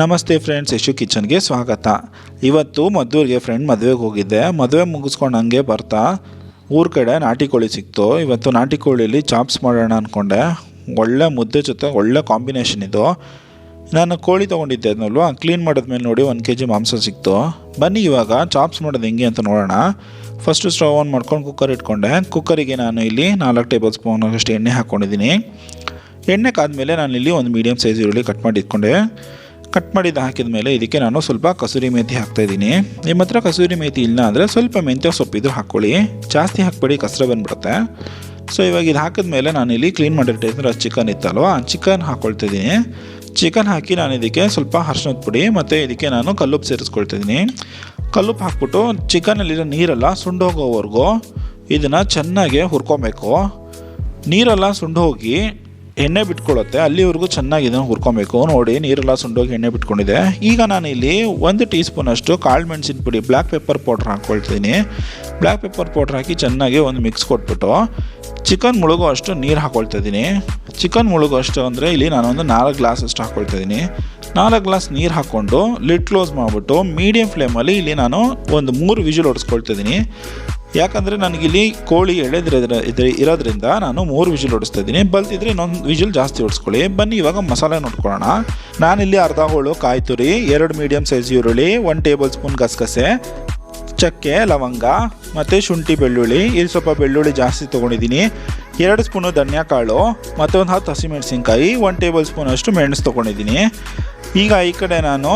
ನಮಸ್ತೆ ಫ್ರೆಂಡ್ಸ್ ಯಶು ಕಿಚನ್ಗೆ ಸ್ವಾಗತ. ಇವತ್ತು ಮದ್ದೂರಿಗೆ ಫ್ರೆಂಡ್ ಮದುವೆಗೆ ಹೋಗಿದ್ದೆ. ಮದುವೆ ಮುಗಿಸ್ಕೊಂಡು ಹಂಗೆ ಬರ್ತಾ, ಊರ ಕಡೆ ನಾಟಿ ಕೋಳಿ ಸಿಕ್ತು. ಇವತ್ತು ನಾಟಿ ಕೋಳಿಲಿ ಚಾಪ್ಸ್ ಮಾಡೋಣ ಅಂದ್ಕೊಂಡೆ ಒಳ್ಳೆ ಮುದ್ದೆ ಜೊತೆ ಒಳ್ಳೆ ಕಾಂಬಿನೇಷನ್ ಇದು. ನಾನು ಕೋಳಿ ತೊಗೊಂಡಿದ್ದೆ ಅದನ್ನಲ್ವ ಕ್ಲೀನ್ ಮಾಡಿದ್ಮೇಲೆ ನೋಡಿ ಒಂದು ಕೆ ಜಿ ಮಾಂಸ ಸಿಕ್ತು. ಬನ್ನಿ ಇವಾಗ, ಚಾಪ್ಸ್ ಮಾಡೋದು ಹೆಂಗೆ ಅಂತ ನೋಡೋಣ. ಫಸ್ಟು ಸ್ಟವ್ ಆನ್ ಮಾಡ್ಕೊಂಡು ಕುಕ್ಕರ್ ಇಟ್ಕೊಂಡೆ. ಕುಕ್ಕರಿಗೆ ನಾನು ಇಲ್ಲಿ ನಾಲ್ಕು ಟೇಬಲ್ ಸ್ಪೂನ್ ಅಷ್ಟು ಎಣ್ಣೆ ಹಾಕ್ಕೊಂಡಿದ್ದೀನಿ ಎಣ್ಣೆ ಕಾದ್ಮೇಲೆ ನಾನು ಇಲ್ಲಿ ಒಂದು ಮೀಡಿಯಮ್ ಸೈಜ್ ಈರುಳ್ಳಿ ಕಟ್ ಮಾಡಿ ಇಟ್ಕೊಂಡೆ. ಕಟ್ ಮಾಡಿದ ಹಾಕಿದ ಮೇಲೆ ಇದಕ್ಕೆ ನಾನು ಸ್ವಲ್ಪ ಕಸೂರಿ ಮೇಥಿ ಹಾಕ್ತಾಯಿದ್ದೀನಿ ನಿಮ್ಮ ಹತ್ರ ಕಸೂರಿ ಮೇಥಿ ಇಲ್ಲ ಅಂದರೆ ಸ್ವಲ್ಪ ಮೆಂತ್ಯ ಸೊಪ್ಪಿದ್ರು ಹಾಕ್ಕೊಳ್ಳಿ. ಜಾಸ್ತಿ ಹಾಕ್ಬೇಡಿ, ಕಸರ ಬಂದ್ಬಿಡುತ್ತೆ. ಸೊ ಇವಾಗ ಇದು ಹಾಕಿದ್ಮೇಲೆ ನಾನು ಇಲ್ಲಿ ಕ್ಲೀನ್ ಮಾಡಿರ್ತೀನಿ ಚಿಕನ್ ಇತ್ತಲ್ವ? ಚಿಕನ್ ಹಾಕ್ಕೊಳ್ತಿದ್ದೀನಿ ಚಿಕನ್ ಹಾಕಿ ನಾನು ಇದಕ್ಕೆ ಸ್ವಲ್ಪ ಅರ್ಶನದ ಪುಡಿ ಮತ್ತು ಇದಕ್ಕೆ ನಾನು ಕಲ್ಲುಪ್ಪು ಸೇರಿಸ್ಕೊಳ್ತಿದ್ದೀನಿ ಕಲ್ಲುಪ್ಪು ಹಾಕ್ಬಿಟ್ಟು ಚಿಕನಲ್ಲಿರೋ ನೀರೆಲ್ಲ ಸುಂಡು ಹೋಗೋವರೆಗೂ ಇದನ್ನು ಚೆನ್ನಾಗಿ ಹುರ್ಕೊಬೇಕು. ನೀರೆಲ್ಲ ಸುಂಡು ಹೋಗಿ ಎಣ್ಣೆ ಬಿಟ್ಕೊಳ್ಳುತ್ತೆ, ಅಲ್ಲಿವರೆಗೂ ಚೆನ್ನಾಗಿ ಇದನ್ನು ಹುರ್ಕೊಬೇಕು. ನೋಡಿ, ನೀರೆಲ್ಲ ಸುಂಡೋಗಿ ಎಣ್ಣೆ ಬಿಟ್ಕೊಂಡಿದೆ. ಈಗ ನಾನು ಇಲ್ಲಿ ಒಂದು ಟೀ ಸ್ಪೂನಷ್ಟು ಕಾಳು ಮೆಣಸಿನ ಪುಡಿ ಬ್ಲ್ಯಾಕ್ ಪೆಪ್ಪರ್ ಪೌಡ್ರ್ ಹಾಕ್ಕೊಳ್ತೀನಿ. ಬ್ಲ್ಯಾಕ್ ಪೆಪ್ಪರ್ ಪೌಡ್ರ್ ಹಾಕಿ ಚೆನ್ನಾಗಿ ಒಂದು ಮಿಕ್ಸ್ ಕೊಟ್ಬಿಟ್ಟು ಚಿಕನ್ ಮುಳುಗೋ ಅಷ್ಟು ನೀರು ಹಾಕ್ಕೊಳ್ತಾ ಇದ್ದೀನಿ. ಚಿಕನ್ ಮುಳುಗೋ ಅಷ್ಟು ಅಂದರೆ ಇಲ್ಲಿ ನಾನೊಂದು ನಾಲ್ಕು ಗ್ಲಾಸ್ ಅಷ್ಟು ಹಾಕ್ಕೊಳ್ತಾ ಇದ್ದೀನಿ. ನಾಲ್ಕು ಗ್ಲಾಸ್ ನೀರು ಹಾಕ್ಕೊಂಡು ಲಿಡ್ ಕ್ಲೋಸ್ ಮಾಡಿಬಿಟ್ಟು ಮೀಡಿಯಮ್ ಫ್ಲೇಮಲ್ಲಿ ಇಲ್ಲಿ ನಾನು ಒಂದು ಮೂರು ವಿಜಿಲ್ ಹೊಡೆಸ್ಕೊಳ್ತಿದ್ದೀನಿ ಯಾಕಂದರೆ ನನಗಿಲ್ಲಿ ಕೋಳಿ ಎಳೆದ್ರ ಇರೋದ್ರಿಂದ ನಾನು ಮೂರು ವಿಜಿಲ್ ಇದ್ದೀನಿ. ಬಲ್ತಿದ್ರೆ ಇನ್ನೊಂದು ವಿಜಿಲ್ ಜಾಸ್ತಿ ಹೊಡಿಸ್ಕೊಳ್ಳಿ ಬನ್ನಿ, ಇವಾಗ ಮಸಾಲೆ ನೋಡ್ಕೊಳ್ಳೋಣ. ನಾನಿಲ್ಲಿ ಅರ್ಧ ಹೋಳು, ಕಾಯಿ ತುರಿ, ಎರಡು ಮೀಡಿಯಮ್ ಸೈಜ್ ಈರುಳ್ಳಿ ಒನ್ ಟೇಬಲ್ ಸ್ಪೂನ್ ಗಸಗಸೆ, ಚಕ್ಕೆ, ಲವಂಗ, ಮತ್ತು ಶುಂಠಿ ಬೆಳ್ಳುಳ್ಳಿ. ಇಲ್ಲಿ ಸ್ವಲ್ಪ ಬೆಳ್ಳುಳ್ಳಿ ಜಾಸ್ತಿ ತೊಗೊಂಡಿದ್ದೀನಿ. ಎರಡು ಸ್ಪೂನು ಧನಿಯಾ ಕಾಳು, ಮತ್ತು ಒಂದು ಹತ್ತು ಹಸಿಮೆಣಸಿನ್ಕಾಯಿ ಒನ್ ಟೇಬಲ್ ಸ್ಪೂನ್ ಅಷ್ಟು ಮೆಣಸು ತೊಗೊಂಡಿದ್ದೀನಿ. ಈಗ ಈ ಕಡೆ ನಾನು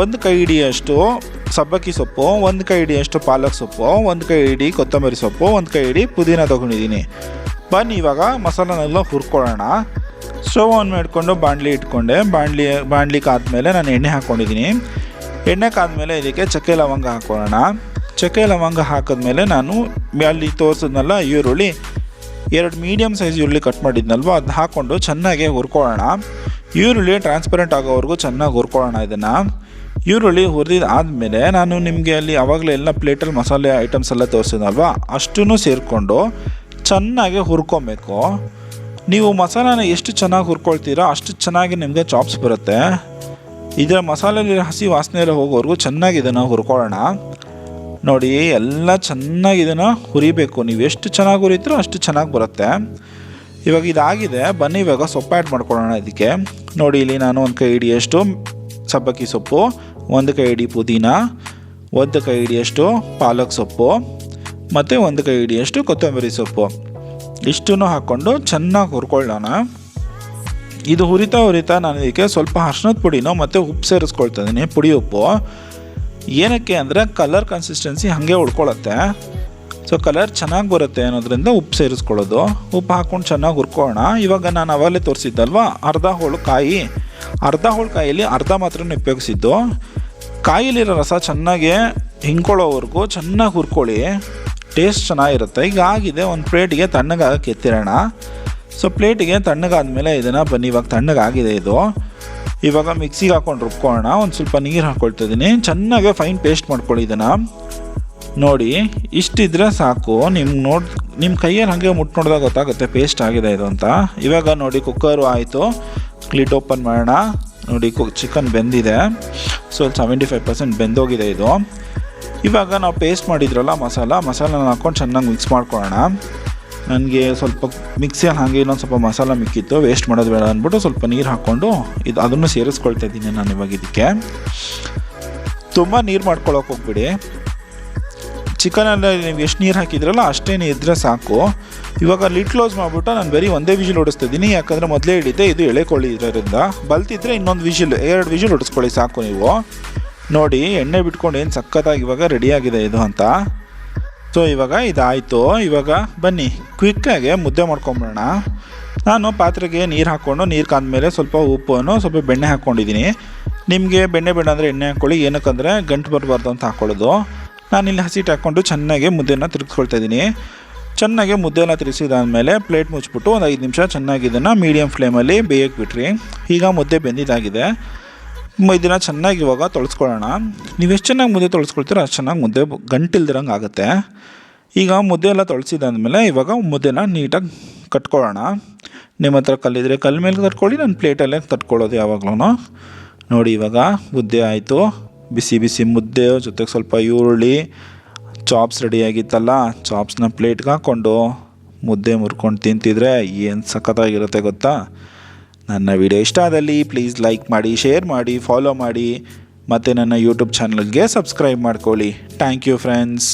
ಒಂದು ಕೈ ಹಿಡಿಯಷ್ಟು ಸಬ್ಬಕ್ಕಿ ಸೊಪ್ಪು, ಒಂದು ಕೈ ಹಿಡಿಯಷ್ಟು ಪಾಲಕ್ ಸೊಪ್ಪು, ಒಂದು ಕೈ ಹಿಡಿ ಕೊತ್ತಂಬರಿ ಸೊಪ್ಪು, ಒಂದು ಕೈ ಹಿಡಿ ಪುದೀನ ತೊಗೊಂಡಿದ್ದೀನಿ. ಬನ್ನಿ ಇವಾಗ ಮಸಾಲನೆಲ್ಲ ಹುರ್ಕೊಳ್ಳೋಣ. ಸ್ಟವ್ ಆನ್ ಮಾಡಿಕೊಂಡು ಬಾಣಲಿ ಇಟ್ಕೊಂಡೆ. ಬಾಣಲಿ ಬಾಣಲಿ ಕಾದ್ಮೇಲೆ ನಾನು ಎಣ್ಣೆ ಹಾಕ್ಕೊಂಡಿದ್ದೀನಿ ಎಣ್ಣೆ ಕಾದ್ಮೇಲೆ ಇದಕ್ಕೆ ಚಕ್ಕೆ ಲವಂಗ ಹಾಕೊಳ್ಳೋಣ. ಚಕ್ಕೆ ಲವಂಗ ಹಾಕಿದ್ಮೇಲೆ ನಾನು ಅಲ್ಲಿ ತೋರಿಸಿದ್ನಲ್ಲ ಈರುಳ್ಳಿ, ಎರಡು ಮೀಡಿಯಮ್ ಸೈಜ್ ಈರುಳ್ಳಿ ಕಟ್ ಮಾಡಿದ್ನಲ್ವ ಅದನ್ನ ಹಾಕ್ಕೊಂಡು ಚೆನ್ನಾಗಿ ಹುರ್ಕೊಳ್ಳೋಣ. ಈರುಳ್ಳಿ ಟ್ರಾನ್ಸ್ಪರೆಂಟ್ ಆಗೋವರೆಗೂ ಚೆನ್ನಾಗಿ ಹುರ್ಕೊಳ್ಳೋಣ ಇದನ್ನು. ಈರುಳ್ಳಿ ಹುರಿದ ಆದಮೇಲೆ ನಾನು ನಿಮಗೆ ಅಲ್ಲಿ ಆವಾಗಲೇ ಎಲ್ಲ ಪ್ಲೇಟಲ್ಲಿ ಮಸಾಲೆ ಐಟಮ್ಸ್ ಎಲ್ಲ ತೋರಿಸಿದ್ನಲ್ವ? ಅಷ್ಟೂ ಸೇರಿಕೊಂಡು ಚೆನ್ನಾಗಿ ಹುರ್ಕೊಬೇಕು. ನೀವು ಮಸಾಲಾನ ಎಷ್ಟು ಚೆನ್ನಾಗಿ ಹುರ್ಕೊಳ್ತೀರೋ ಅಷ್ಟು ಚೆನ್ನಾಗಿ ನಿಮಗೆ ಚಾಪ್ಸ್ ಬರುತ್ತೆ. ಇದರ ಮಸಾಲೆಯಲ್ಲಿ ಹಸಿ ವಾಸನೆ ಎಲ್ಲ ಹೋಗೋವರೆಗೂ ಚೆನ್ನಾಗಿ ಇದನ್ನು ಹುರ್ಕೊಳ್ಳೋಣ. ನೋಡಿ, ಎಲ್ಲ ಚೆನ್ನಾಗಿ ಇದನ್ನು ಹುರಿಬೇಕು. ನೀವು ಎಷ್ಟು ಚೆನ್ನಾಗಿ ಹುರಿತೀರೋ ಅಷ್ಟು ಚೆನ್ನಾಗಿ ಬರುತ್ತೆ. ಇವಾಗ ಇದಾಗಿದೆ. ಬನ್ನಿ, ಇವಾಗ ಸೊಪ್ಪು ಆ್ಯಡ್ ಮಾಡ್ಕೊಳ್ಳೋಣ ಇದಕ್ಕೆ. ನೋಡಿ, ಇಲ್ಲಿ ನಾನು ಒಂದು ಕೈ ಹಿಡಿಯಷ್ಟು ಸಬ್ಬಕ್ಕಿ ಸೊಪ್ಪು. ಒಂದು ಕೈ ಹಿಡಿ ಪುದೀನ ಒಂದು ಕೈ ಹಿಡಿಯಷ್ಟು ಪಾಲಕ್ ಸೊಪ್ಪು, ಮತ್ತು ಒಂದು ಕೈ ಹಿಡಿಯಷ್ಟು ಕೊತ್ತಂಬರಿ ಸೊಪ್ಪು. ಇಷ್ಟನ್ನು ಹಾಕ್ಕೊಂಡು ಚೆನ್ನಾಗಿ ಹುರ್ಕೊಳ್ಳೋಣ. ಇದು ಹುರಿತಾ ಹುರಿತಾ ನಾನು ಇದಕ್ಕೆ ಸ್ವಲ್ಪ ಅರ್ಶಿನದ ಪುಡಿನೋ ಮತ್ತು ಉಪ್ಪು ಸೇರಿಸ್ಕೊಳ್ತಾ ಇದ್ದೀನಿ ಪುಡಿ ಉಪ್ಪು. ಏನಕ್ಕೆ ಅಂದರೆ ಕಲರ್ ಕನ್ಸಿಸ್ಟೆನ್ಸಿ ಹಾಗೆ ಉಳ್ಕೊಳ್ಳುತ್ತೆ. ಸೊ ಕಲರ್ ಚೆನ್ನಾಗಿ ಬರುತ್ತೆ ಅನ್ನೋದ್ರಿಂದ ಉಪ್ಪು ಸೇರಿಸ್ಕೊಳ್ಳೋದು. ಉಪ್ಪು ಹಾಕ್ಕೊಂಡು ಚೆನ್ನಾಗಿ ಹುರ್ಕೊಳ್ಳೋಣ. ಇವಾಗ ನಾನು ಅವಾಗಲೇ ತೋರಿಸಿದ್ದಲ್ವ? ಅರ್ಧ ಹೋಳು ಕಾಯಿ. ಅರ್ಧ ಹೋಳು ಕಾಯಲ್ಲಿ ಅರ್ಧ ಮಾತ್ರ ಉಪಯೋಗಿಸಿದ್ದು. ಕಾಯಿಲಿರೋ ರಸ ಚೆನ್ನಾಗಿ ಹಿಂಕೊಳ್ಳೋವರೆಗೂ, ಚೆನ್ನಾಗಿ ಹುರ್ಕೊಳ್ಳಿ. ಟೇಸ್ಟ್ ಚೆನ್ನಾಗಿರುತ್ತೆ. ಈಗ ಆಗಿದೆ, ಒಂದು ಪ್ಲೇಟಿಗೆ ತಣ್ಣಗಾಗಕ್ಕೆ ಎತ್ತಿರೋಣ ಸೊ ಪ್ಲೇಟಿಗೆ ತಣ್ಣಗಾದ್ಮೇಲೆ ಇದನ್ನು ಬನ್ನಿ. ಇವಾಗ ತಣ್ಣಗಾಗಿದೆ ಇದು. ಇವಾಗ ಮಿಕ್ಸಿಗೆ ಹಾಕೊಂಡು ರುಬ್ಕೊಳ್ಳೋಣ. ಒಂದು ಸ್ವಲ್ಪ ನೀರು ಹಾಕ್ಕೊಳ್ತಿದ್ದೀನಿ ಚೆನ್ನಾಗೆ ಫೈನ್ ಪೇಸ್ಟ್ ಮಾಡ್ಕೊಳ್ಳಿ ಇದನ್ನು. ನೋಡಿ, ಇಷ್ಟಿದ್ರೆ ಸಾಕು. ನಿಮ್ಮ ನೋಡಿ ನಿಮ್ಮ ಕೈಯಲ್ಲಿ ಹಾಗೆ ಮುಟ್ಟು ನೋಡಿದಾಗ ಗೊತ್ತಾಗುತ್ತೆ ಪೇಸ್ಟ್ ಆಗಿದೆ ಇದು ಅಂತ. ಇವಾಗ ನೋಡಿ ಕುಕ್ಕರು ಆಯಿತು. ಕ್ಲಿಟ್ ಓಪನ್ ಮಾಡೋಣ. ನೋಡಿ ಚಿಕನ್ ಬೆಂದಿದೆ. ಸೊ ಸೆವೆಂಟಿ ಫೈವ್ ಪರ್ಸೆಂಟ್ ಬೆಂದೋಗಿದೆ ಇದು. ಇವಾಗ ನಾವು ಪೇಸ್ಟ್ ಮಾಡಿದ್ರಲ್ಲ ಮಸಾಲ, ಮಸಾಲನ ಹಾಕ್ಕೊಂಡು ಚೆನ್ನಾಗಿ ಮಿಕ್ಸ್ ಮಾಡ್ಕೊಳ್ಳೋಣ. ನನಗೆ ಸ್ವಲ್ಪ ಮಿಕ್ಸಿಯಲ್ಲಿ ಹಾಗೆ ಇನ್ನೊಂದು ಸ್ವಲ್ಪ ಮಸಾಲ ಮಿಕ್ಕಿತ್ತು ವೇಸ್ಟ್ ಮಾಡೋದು ಬೇಡ ಅಂದ್ಬಿಟ್ಟು ಸ್ವಲ್ಪ ನೀರು ಹಾಕ್ಕೊಂಡು ಇದು ಅದನ್ನು ಸೇರಿಸ್ಕೊಳ್ತಾ ಇದ್ದೀನಿ ನಾನು ಇವಾಗ ಇದಕ್ಕೆ. ತುಂಬ ನೀರು ಮಾಡ್ಕೊಳ್ಳೋಕೆ ಹೋಗ್ಬಿಡಿ. ಚಿಕನಲ್ಲಿ ನೀವು ಎಷ್ಟು ನೀರು ಹಾಕಿದ್ರಲ್ಲ ಅಷ್ಟೇ ಇದ್ದರೆ ಸಾಕು. ಇವಾಗ ಲಿಡ್ ಕ್ಲೋಸ್ ಮಾಡಿಬಿಟ್ಟು ನಾನು ಬರೀ ಒಂದೇ ವಿಷಲ್ ಹೊಡಿಸ್ತಾ ಇದ್ದೀನಿ ಯಾಕಂದರೆ ಮೊದಲೇ ಹಿಡಿತೆ ಇದು ಎಳೆಕೊಳ್ಳಿ ಇದರಿಂದ. ಬಲ್ತಿದ್ರೆ ಇನ್ನೊಂದು ವಿಷಲ್ ಎರಡು ವಿಷಲ್ ಹೊಡಿಸ್ಕೊಳ್ಳಿ ಸಾಕು ನೀವು. ನೋಡಿ, ಎಣ್ಣೆ ಬಿಟ್ಕೊಂಡು ಏನು ಸಖತ್ತಾಗಿ ಇವಾಗ ರೆಡಿಯಾಗಿದೆ ಇದು ಅಂತ. ಸೊ ಇವಾಗ ಇದಾಯಿತು. ಇವಾಗ ಬನ್ನಿ ಕ್ವಿಕ್ಕಾಗೆ ಮುದ್ದೆ ಮಾಡ್ಕೊಂಬಿಡೋಣ. ನಾನು ಪಾತ್ರೆಗೆ ನೀರು ಹಾಕ್ಕೊಂಡು, ನೀರು ಕಾದ್ಮೇಲೆ ಸ್ವಲ್ಪ ಉಪ್ಪನ್ನು, ಸ್ವಲ್ಪ ಬೆಣ್ಣೆ ಹಾಕ್ಕೊಂಡಿದ್ದೀನಿ. ನಿಮಗೆ ಬೆಣ್ಣೆ ಬೇಡ ಅಂದರೆ ಎಣ್ಣೆ ಹಾಕ್ಕೊಳ್ಳಿ, ಏನಕ್ಕಂದರೆ ಗಂಟು ಬರಬಾರ್ದು ಅಂತ ಹಾಕ್ಕೊಳ್ಳೋದು ಇಲ್ಲಿ ಹಸಿಟ್ಟು ಹಾಕ್ಕೊಂಡು ಚೆನ್ನಾಗಿ ಮುದ್ದೆನ ತಿರುಗಿಸ್ಕೊಳ್ತಾ ಇದ್ದೀನಿ. ಚೆನ್ನಾಗಿ ಮುದ್ದೆನ ತಿರುಗಿಸಿದಾದ್ಮೇಲೆ ಪ್ಲೇಟ್ ಮುಚ್ಚಿಬಿಟ್ಟು ಒಂದು ಐದು ನಿಮಿಷ ಚೆನ್ನಾಗಿ ಇದನ್ನು ಮೀಡಿಯಮ್ ಫ್ಲೇಮಲ್ಲಿ ಬೇಯಕ್ಕೆ ಬಿಟ್ರಿ. ಈಗ ಮುದ್ದೆ ಬೆಂದಿದ್ದಾಗಿದೆ ಇದನ್ನು ಚೆನ್ನಾಗಿ ಇವಾಗ ತೊಳೆಸ್ಕೊಳ್ಳೋಣ. ನೀವು ಎಷ್ಟು ಚೆನ್ನಾಗಿ ಮುದ್ದೆ ತೊಳೆಸ್ಕೊಳ್ತೀರೋ ಅಷ್ಟು ಚೆನ್ನಾಗಿ ಮುದ್ದೆ ಗಂಟಿಲ್ದಿರಂಗೆ ಆಗುತ್ತೆ. ಈಗ ಮುದ್ದೆ ಎಲ್ಲ ತೊಳೆಸಿದಾದ್ಮೇಲೆ ಇವಾಗ ಮುದ್ದೆನ ನೀಟಾಗಿ ಕಟ್ಕೊಳ್ಳೋಣ. ನಿಮ್ಮ ಹತ್ರ ಕಲ್ಲಿದ್ರೆ ಕಲ್ಲ ಮೇಲೆ ತಟ್ಕೊಳ್ಳಿ ನಾನು ಪ್ಲೇಟಲ್ಲೇ ತಟ್ಕೊಳ್ಳೋದು ಯಾವಾಗಲೂ ನೋಡಿ ಇವಾಗ ಮುದ್ದೆ ಆಯಿತು. ಬಿಸಿ ಬಿಸಿ ಮುದ್ದೆ, ಜೊತೆಗೆ ಸ್ವಲ್ಪ ಈರುಳ್ಳಿ ಚಾಪ್ಸ್ ರೆಡಿಯಾಗಿತ್ತಲ್ಲ ಚಾಪ್ಸ್ನ ಪ್ಲೇಟ್ಗೆ ಹಾಕ್ಕೊಂಡು ಮುದ್ದೆ ಮುರ್ಕೊಂಡು ತಿಂತಿದ್ರೆ ಏನು ಸಖತ್ತಾಗಿರುತ್ತೆ ಗೊತ್ತಾ? ನನ್ನ ವಿಡಿಯೋ ಇಷ್ಟ ಆದಲ್ಲಿ ಪ್ಲೀಸ್ ಲೈಕ್ ಮಾಡಿ ಶೇರ್ ಮಾಡಿ ಫಾಲೋ ಮಾಡಿ, ಮತ್ತು ನನ್ನ ಯೂಟ್ಯೂಬ್ ಚಾನಲ್ಗೆ ಸಬ್ಸ್ಕ್ರೈಬ್ ಮಾಡ್ಕೊಳ್ಳಿ. Thank you friends